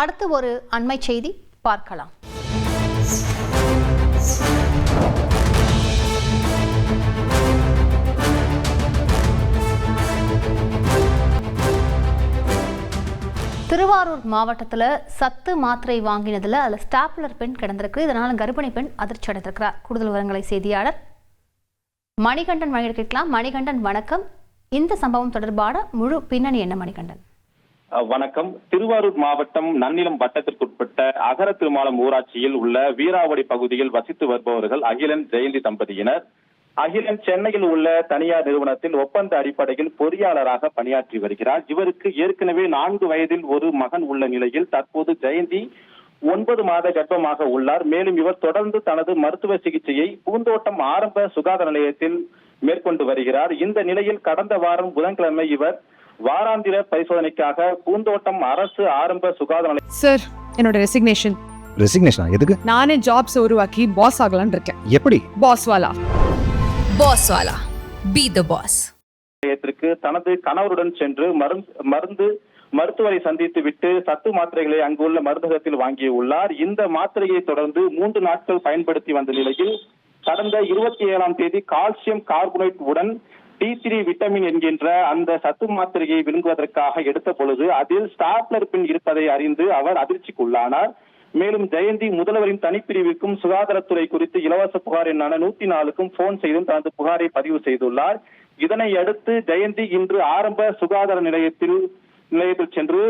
அடுத்து ஒரு அண்மை செய்தி பார்க்கலாம். திருவாரூர் மாவட்டத்தில் சத்து மாத்திரை வாங்கினதில் அதில் ஸ்டாப்லர் பெண் கிடந்திருக்கு. இதனால் கர்ப்பிணி பெண் அதிர்ச்சி அடைந்திருக்கிறார். கூடுதல் விவரங்களை செய்தியாளர் மணிகண்டன் வழங்கியிருக்கலாம். மணிகண்டன் வணக்கம். இந்த சம்பவம் தொடர்பான முழு பின்னணி என்ன மணிகண்டன்? வணக்கம். திருவாரூர் மாவட்டம் நன்னிலம் வட்டத்திற்குட்பட்ட அகர திருமாலம் ஊராட்சியில் உள்ள வீராவடி பகுதியில் வசித்து வருபவர்கள் அகிலன் ஜெயந்தி தம்பதியினர். அகிலன் சென்னையில் உள்ள தனியார் நிறுவனத்தில் ஒப்பந்த அடிப்படையில் பொறியாளராக பணியாற்றி வருகிறார். இவருக்கு ஏற்கனவே நான்கு வயதில் ஒரு மகன் உள்ள நிலையில் தற்போது ஜெயந்தி ஒன்பது மாத கர்ப்பமாக உள்ளார். மேலும் இவர் தொடர்ந்து தனது மருத்துவ சிகிச்சையை பூந்தோட்டம் ஆரம்ப சுகாதார நிலையத்தில் மேற்கொண்டு வருகிறார். இந்த நிலையில் கடந்த வாரம் புதன்கிழமை இவர் வாராந்திர பரிசோதனைக்காக பூந்தோட்டம் அரசு ஆரம்ப சுகாதார சார் என்னோட ரெசிக்னேஷன் ரெசிக்னேஷனா எதுக்கு? நானே ஜாப்ஸ் உருவாக்கி பாஸ் ஆகலாம்னு இருக்கேன். எப்படி? பாஸ் வாலா பாஸ் வாலா பி த பாஸ் நிலையத்திற்கு தனது கணவருடன் சென்று மருந்து மருந்து மருத்துவரை சந்தித்து விட்டு சத்து மாத்திரைகளை அங்குள்ள மருந்தகத்தில் வாங்கியுள்ளார். இந்த மாத்திரையை தொடர்ந்து மூன்று நாட்கள் பயன்படுத்தி வந்த நிலையில் கடந்த இருபத்தி ஏழாம் தேதி கால்சியம் கார்பனேட் உடன் டி த்ரீ விட்டமின் என்கின்ற அந்த சத்து மாத்திரையை விழுங்குவதற்காக எடுத்த பொழுது அதில் ஸ்டாப்லர் பின் இருப்பதை அறிந்து அவர் அதிர்ச்சிக்குள்ளானார். மேலும் ஜெயந்தி முதல்வரின் தனிப்பிரிவுக்கும் சுகாதாரத்துறை குறித்து இலவச புகார் எண்ணான நூத்தி நாலுக்கும் போன் செய்தும் தனது புகாரை பதிவு செய்துள்ளார். இதனை அடுத்து ஜெயந்தி இன்று ஆரம்ப சுகாதார நிலையத்தில் நிலையத்தில் சென்று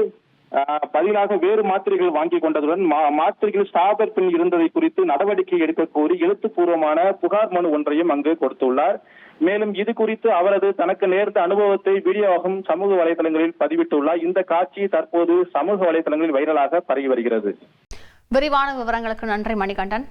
பதிலாக வேறு மாத்திரைகள் வாங்கி கொண்டதுடன் மாத்திரைகள் ஸ்டாபர் பின் இருந்ததை குறித்து நடவடிக்கை எடுக்க கோரி எழுத்துப்பூர்வமான புகார் மனு ஒன்றையும் அங்கு கொடுத்துள்ளார். மேலும் இது குறித்து அவரது தனக்கு நேர்ந்த அனுபவத்தை வீடியோவாகவும் சமூக வலைதளங்களில் பதிவிட்டுள்ளார். இந்த காட்சி தற்போது சமூக வலைதளங்களில் வைரலாக பரவி வருகிறது. விரிவான விவரங்களுக்கு நன்றி மணிகண்டன்.